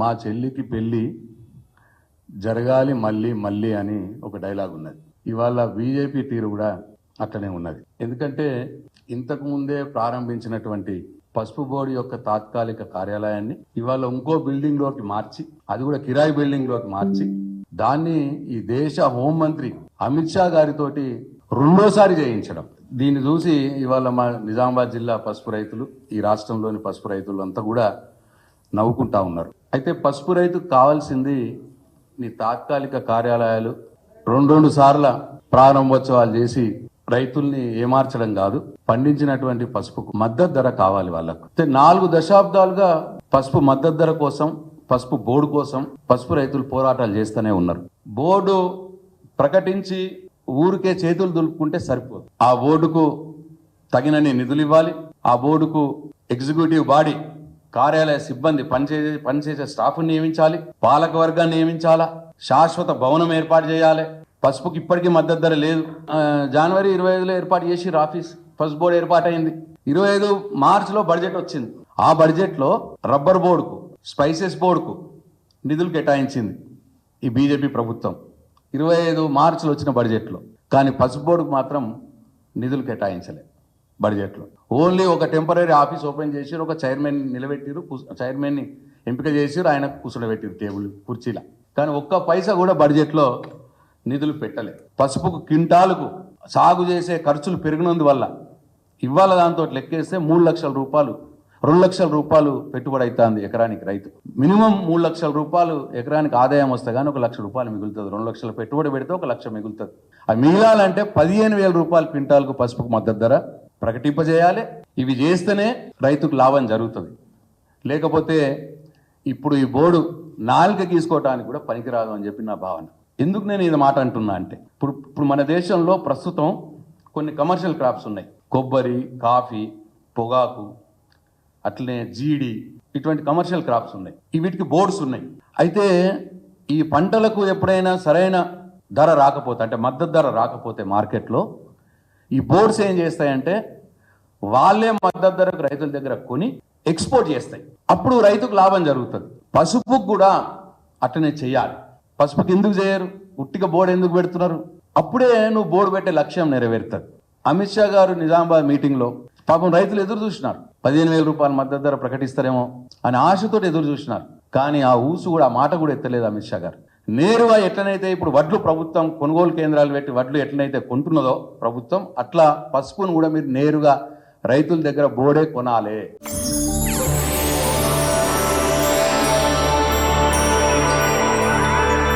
మా చెల్లికి పెళ్ళి జరగాలి మళ్ళీ మళ్ళీ అని ఒక డైలాగ్ ఉన్నది. ఇవాళ బీజేపీ తీరు కూడా అట్లనే ఉన్నది. ఎందుకంటే ఇంతకు ముందే ప్రారంభించినటువంటి పసుపు బోర్డు యొక్క తాత్కాలిక కార్యాలయాన్ని ఇవాళ ఇంకో బిల్డింగ్లోకి మార్చి అది కూడా కిరాయి బిల్డింగ్లోకి మార్చి దాన్ని ఈ దేశ హోంమంత్రి అమిత్ షా గారితోటి రెండోసారి చేయించడం. దీన్ని చూసి ఇవాళ మా నిజామాబాద్ జిల్లా పసుపు రైతులు ఈ రాష్ట్రంలోని పసుపు రైతులు అంతా కూడా నవ్వుకుంటా ఉన్నారు. అయితే పసుపు రైతుకు కావాల్సింది నీ తాత్కాలిక కార్యాలయాలు. రెండు రెండు సార్ల ప్రారంభోత్సవాలు చేసి రైతుల్ని ఏమార్చడం కాదు పండించినటువంటి పసుపుకు మద్దతు ధర కావాలి వాళ్ళకు. అయితే నాలుగు దశాబ్దాలుగా పసుపు మద్దతు ధర కోసం పసుపు బోర్డు కోసం పసుపు రైతులు పోరాటాలు చేస్తూనే ఉన్నారు. బోర్డు ప్రకటించి ఊరికే చేతులు దులుపుకుంటే సరిపోదు. ఆ బోర్డుకు తగినన్ని నిధులు ఇవ్వాలి ఆ బోర్డుకు ఎగ్జిక్యూటివ్ బాడీ కార్యాలయ సిబ్బంది పనిచేసే పనిచేసే స్టాఫ్ని నియమించాలి. పాలక వర్గాన్ని నియమించాలా? శాశ్వత భవనం ఏర్పాటు చేయాలి. పసుపుకి ఇప్పటికీ మద్దతు ధర లేదు. జనవరి ఇరవై ఐదులో ఏర్పాటు చేసి ఆఫీస్. పసుపు బోర్డు ఏర్పాటైంది. ఇరవై ఐదు మార్చిలో బడ్జెట్ వచ్చింది. ఆ బడ్జెట్లో రబ్బర్ బోర్డుకు స్పైసెస్ బోర్డుకు నిధులు కేటాయించింది ఈ బీజేపీ ప్రభుత్వం. ఇరవై ఐదు మార్చిలో వచ్చిన బడ్జెట్లో. కానీ పసుపు బోర్డుకు మాత్రం నిధులు కేటాయించలేదు బడ్జెట్లో. ఓన్లీ ఒక టెంపరీ ఆఫీస్ ఓపెన్ చేసి ఒక చైర్మన్ నిలబెట్టిరు చైర్మన్ని ఎంపిక చేసిరు ఆయన కూర్చోబెట్టిరు టేబుల్ కుర్చీల. కానీ ఒక్క పైసా కూడా బడ్జెట్లో నిధులు పెట్టలే. పసుపుకు క్వింటాలకు సాగు చేసే ఖర్చులు పెరిగినందువల్ల ఇవాళ దాంతో లెక్కేస్తే మూడు లక్షల రూపాయలు రెండు లక్షల రూపాయలు పెట్టుబడి అవుతుంది ఎకరానికి రైతు. మినిమం మూడు లక్షల రూపాయలు ఎకరానికి ఆదాయం వస్తే కానీ ఒక లక్ష రూపాయలు మిగులుతుంది. రెండు లక్షల పెట్టుబడి పెడితే ఒక లక్ష మిగులుతుంది. అది మిగిలాలంటే పదిహేను వేల రూపాయలు క్వింటాల్కు పసుపుకు మద్దతు ధర ప్రకటింపజేయాలి. ఇవి చేస్తేనే రైతుకు లాభం జరుగుతుంది. లేకపోతే ఇప్పుడు ఈ బోర్డు నాలుక గీసుకోవటానికి కూడా పనికిరాదు అని చెప్పి నా భావన. ఎందుకు నేను ఇది మాట అంటున్నా అంటే ఇప్పుడు ఇప్పుడు మన దేశంలో ప్రస్తుతం కొన్ని కమర్షియల్ క్రాప్స్ ఉన్నాయి. కొబ్బరి కాఫీ పొగాకు అట్లనే జీడి ఇటువంటి కమర్షియల్ క్రాప్స్ ఉన్నాయి. ఈ వీటికి బోర్డ్స్ ఉన్నాయి. అయితే ఈ పంటలకు ఎప్పుడైనా సరైన ధర రాకపోతే అంటే మద్దతు ధర రాకపోతే మార్కెట్లో ఈ బోర్డ్స్ ఏం చేస్తాయంటే వాళ్ళే మద్దతు ధరకు రైతుల దగ్గర కొని ఎక్స్పోర్ట్ చేస్తాయి. అప్పుడు రైతుకు లాభం జరుగుతుంది. పసుపుకు కూడా అట్లనే చేయాలి. పసుపుకి ఎందుకు చేయరు? ఉట్టిగా బోర్డు ఎందుకు పెడుతున్నారు? అప్పుడే నువ్వు బోర్డు పెట్టే లక్ష్యం నెరవేరుతుంది. అమిత్ షా గారు నిజామాబాద్ మీటింగ్లో పాపం రైతులు ఎదురు చూసినారు. పదిహేను వేల రూపాయల మద్దతు ధర ప్రకటిస్తారేమో అని ఆశతో ఎదురు చూసినారు. కానీ ఆ ఊసు కూడా ఆ మాట కూడా ఎత్తలేదు అమిత్ షా గారు. నేరుగా ఎట్లనైతే ఇప్పుడు వడ్లు ప్రభుత్వం కొనుగోలు కేంద్రాలు పెట్టి వడ్లు ఎట్లనైతే కొంటున్నదో ప్రభుత్వం అట్లా పసుపును కూడా మీరు నేరుగా రైతుల దగ్గర బోడే కొనాలి.